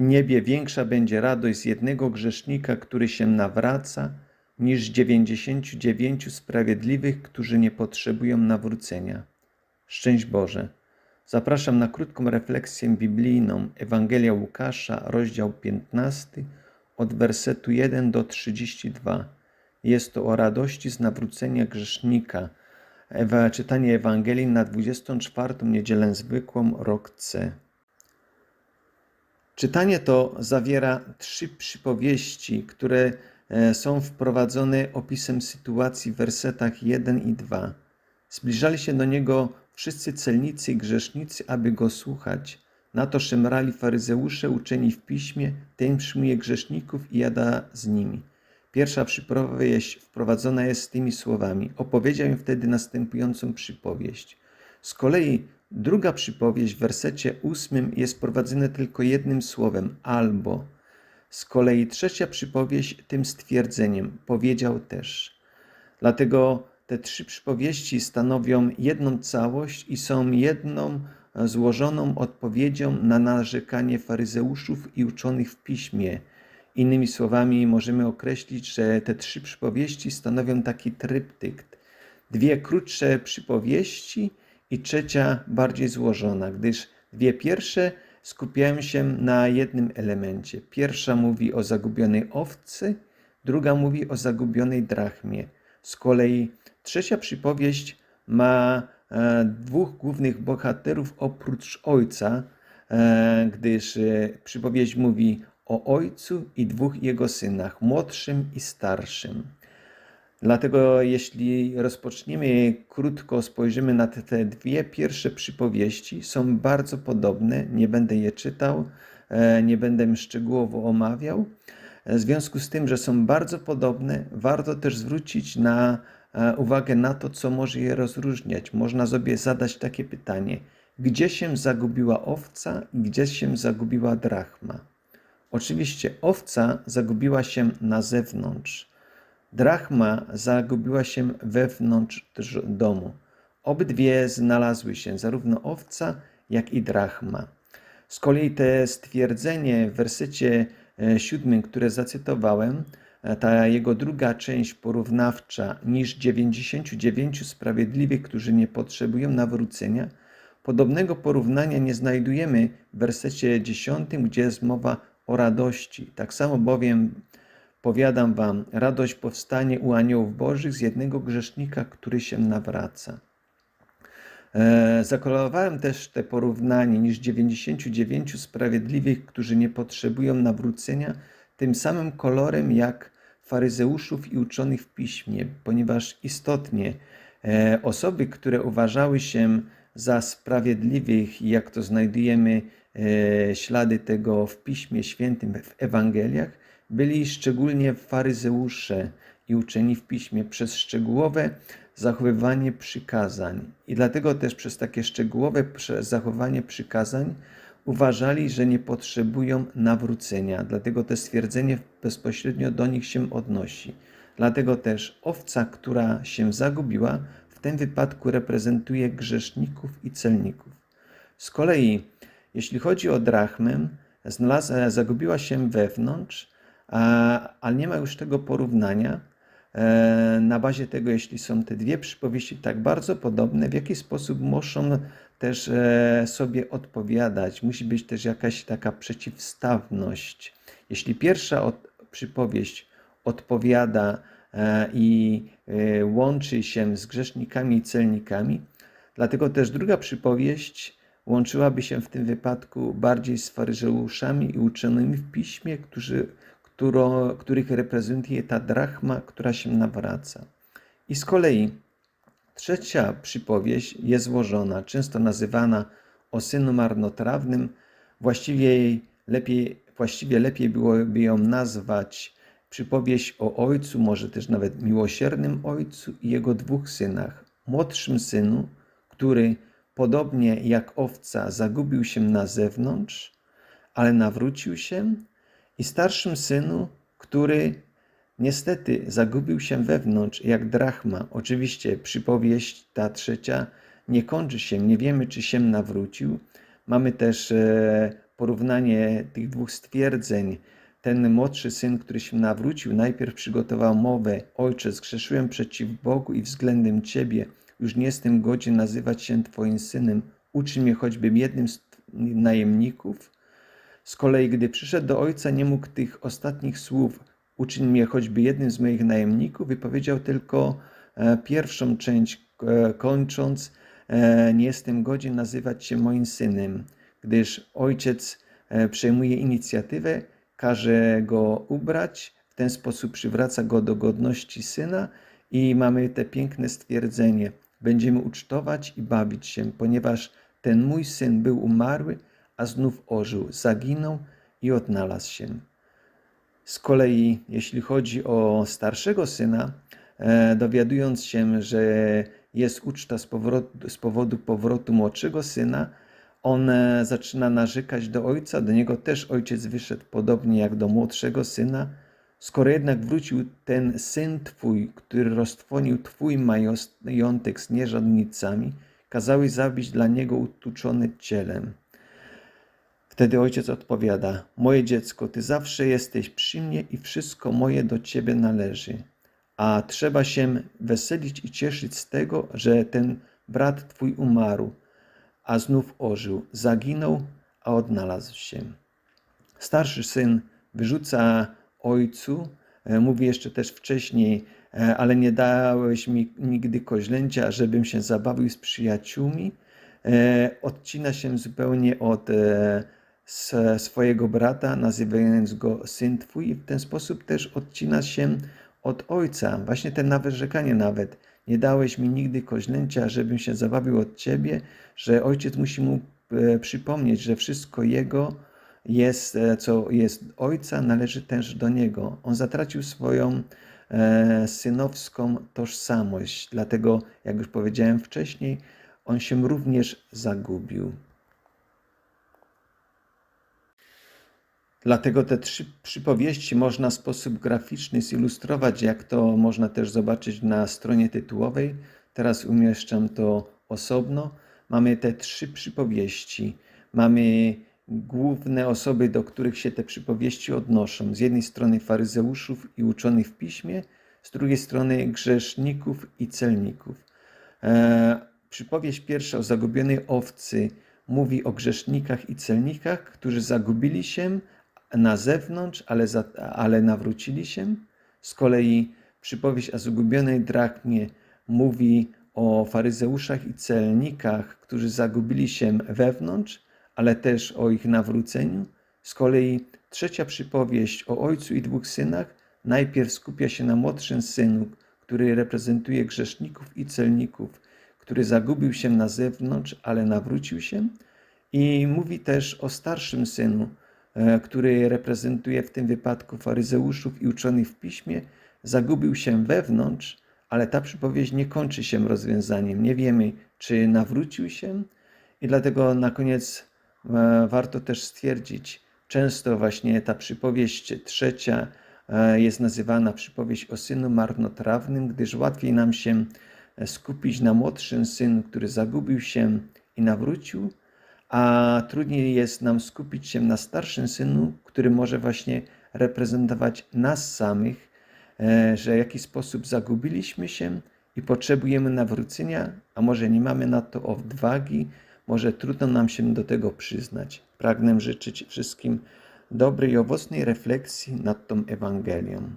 niebie większa będzie radość z jednego grzesznika, który się nawraca, niż dziewięćdziesięciu dziewięciu sprawiedliwych, którzy nie potrzebują nawrócenia. Szczęść Boże. Zapraszam na krótką refleksję biblijną Ewangelia Łukasza, rozdział 15, od wersetu 1 do 32. Jest to o radości z nawrócenia grzesznika. Czytanie Ewangelii na 24. niedzielę zwykłą, rok C. Czytanie to zawiera trzy przypowieści, które e, są wprowadzone opisem sytuacji w wersetach 1 i 2. Zbliżali się do niego wszyscy celnicy i grzesznicy, aby go słuchać. Na to szemrali faryzeusze uczeni w piśmie, ten przyjmuje grzeszników i jada z nimi. Pierwsza przypowieść wprowadzona jest tymi słowami. Opowiedział im wtedy następującą przypowieść. Z kolei druga przypowieść w wersecie ósmym jest prowadzona tylko jednym słowem albo. Z kolei trzecia przypowieść tym stwierdzeniem powiedział też. Dlatego te trzy przypowieści stanowią jedną całość i są jedną złożoną odpowiedzią na narzekanie faryzeuszów i uczonych w piśmie. Innymi słowami, możemy określić, że te trzy przypowieści stanowią taki tryptyk. Dwie krótsze przypowieści i trzecia bardziej złożona, gdyż dwie pierwsze skupiają się na jednym elemencie. Pierwsza mówi o zagubionej owcy, druga mówi o zagubionej drachmie. Z kolei trzecia przypowieść ma e, dwóch głównych bohaterów oprócz ojca, e, gdyż e, przypowieść mówi o ojcu i dwóch jego synach, młodszym i starszym. Dlatego, jeśli rozpoczniemy krótko, spojrzymy na te, dwie pierwsze przypowieści, są bardzo podobne. Nie będę je czytał, nie będę szczegółowo omawiał. W związku z tym, że są bardzo podobne, warto też zwrócić na uwagę na to, co może je rozróżniać. Można sobie zadać takie pytanie: gdzie się zagubiła owca i gdzie się zagubiła drachma? Oczywiście owca zagubiła się na zewnątrz, drachma zagubiła się wewnątrz domu. Obydwie znalazły się, zarówno owca, jak i drachma. Z kolei te stwierdzenie w wersecie e, siódmym, które zacytowałem, e, ta jego druga część porównawcza niż 99 sprawiedliwych, którzy nie potrzebują nawrócenia, podobnego porównania nie znajdujemy w wersecie 10, gdzie jest mowa o radości. Tak samo bowiem powiadam wam, radość powstanie u aniołów bożych z jednego grzesznika, który się nawraca. E, zakolorowałem też te porównanie niż 99 sprawiedliwych, którzy nie potrzebują nawrócenia, tym samym kolorem jak faryzeuszów i uczonych w piśmie, ponieważ istotnie e, osoby, które uważały się za sprawiedliwych, jak to znajdujemy e, ślady tego w Piśmie Świętym, w Ewangeliach, byli szczególnie faryzeusze i uczeni w Piśmie przez szczegółowe zachowywanie przykazań. I dlatego też przez takie szczegółowe zachowanie przykazań uważali, że nie potrzebują nawrócenia. Dlatego to stwierdzenie bezpośrednio do nich się odnosi. Dlatego też owca, która się zagubiła, w tym wypadku reprezentuje grzeszników i celników. Z kolei, jeśli chodzi o drachmę, zagubiła się wewnątrz, ale nie ma już tego porównania, E, na bazie tego, jeśli są te dwie przypowieści tak bardzo podobne, w jaki sposób muszą też e, sobie odpowiadać. Musi być też jakaś taka przeciwstawność. Jeśli pierwsza od, przypowieść odpowiada e, i łączy się z grzesznikami i celnikami, dlatego też druga przypowieść łączyłaby się w tym wypadku bardziej z faryzeuszami i uczonymi w piśmie, którzy którą, których reprezentuje ta drachma, która się nawraca. I z kolei trzecia przypowieść jest złożona, często nazywana o synu marnotrawnym. Właściwie lepiej, właściwie lepiej byłoby ją nazwać przypowieść o ojcu, może też nawet miłosiernym ojcu i jego dwóch synach. Młodszym synu, który podobnie jak owca zagubił się na zewnątrz, ale nawrócił się i starszym synu, który niestety zagubił się wewnątrz jak drachma. Oczywiście przypowieść ta trzecia nie kończy się, nie wiemy czy się nawrócił. Mamy też e, porównanie tych dwóch stwierdzeń. Ten młodszy syn, który się nawrócił, najpierw przygotował mowę: Ojcze, zgrzeszyłem przeciw Bogu i względem Ciebie. Już nie jestem godzien nazywać się Twoim synem. Uczyń mnie choćbym jednym z najemników. Z kolei, gdy przyszedł do ojca, nie mógł tych ostatnich słów: Uczyń mnie choćby jednym z moich najemników, wypowiedział tylko e, pierwszą część, e, kończąc: e, Nie jestem godzien nazywać się moim synem, gdyż ojciec przejmuje inicjatywę, każe go ubrać, w ten sposób przywraca go do godności syna i mamy te piękne stwierdzenie: Będziemy ucztować i bawić się, ponieważ ten mój syn był umarły, a znów ożył, zaginął i odnalazł się. Z kolei, jeśli chodzi o starszego syna, e, dowiadując się, że jest uczta z, z powodu powrotu młodszego syna, on e, zaczyna narzekać do ojca. Do niego też ojciec wyszedł podobnie jak do młodszego syna. Skoro jednak wrócił ten syn twój, który roztwonił twój majątek z nierządnicami, kazałeś zabić dla niego utuczony cielem. Wtedy ojciec odpowiada: Moje dziecko, ty zawsze jesteś przy mnie i wszystko moje do ciebie należy. A trzeba się weselić i cieszyć z tego, że ten brat twój umarł, a znów ożył, zaginął, a odnalazł się. Starszy syn wyrzuca ojcu, e, mówi jeszcze też wcześniej, e, ale nie dałeś mi nigdy koźlęcia, żebym się zabawił z przyjaciółmi. E, odcina się zupełnie od swojego brata, nazywając go syn twój, i w ten sposób też odcina się od ojca. Właśnie ten nawyrzekanie nawet. Nie dałeś mi nigdy koźlęcia, żebym się zabawił od ciebie, że ojciec musi mu e, przypomnieć, że wszystko jego jest, e, co jest ojca, należy też do niego. On zatracił swoją e, synowską tożsamość, dlatego, jak już powiedziałem wcześniej, on się również zagubił. Dlatego te trzy przypowieści można w sposób graficzny zilustrować, jak to można też zobaczyć na stronie tytułowej. Teraz umieszczam to osobno. Mamy te trzy przypowieści. Mamy główne osoby, do których się te przypowieści odnoszą. Z jednej strony faryzeuszów i uczonych w piśmie, z drugiej strony grzeszników i celników. E, przypowieść pierwsza o zagubionej owcy mówi o grzesznikach i celnikach, którzy zagubili się, na zewnątrz, ale, za, ale nawrócili się. Z kolei przypowieść o zgubionej drachmie mówi o faryzeuszach i celnikach, którzy zagubili się wewnątrz, ale też o ich nawróceniu. Z kolei trzecia przypowieść o ojcu i dwóch synach najpierw skupia się na młodszym synu, który reprezentuje grzeszników i celników, który zagubił się na zewnątrz, ale nawrócił się. I mówi też o starszym synu, który reprezentuje w tym wypadku faryzeuszów i uczonych w piśmie, zagubił się wewnątrz, ale ta przypowieść nie kończy się rozwiązaniem. Nie wiemy, czy nawrócił się, i dlatego na koniec e, warto też stwierdzić, często właśnie ta przypowieść trzecia e, jest nazywana przypowieść o synu marnotrawnym, gdyż łatwiej nam się skupić na młodszym synu, który zagubił się i nawrócił, a trudniej jest nam skupić się na starszym synu, który może właśnie reprezentować nas samych, e, że w jakiś sposób zagubiliśmy się i potrzebujemy nawrócenia, a może nie mamy na to odwagi, może trudno nam się do tego przyznać. Pragnę życzyć wszystkim dobrej i owocnej refleksji nad tą Ewangelią.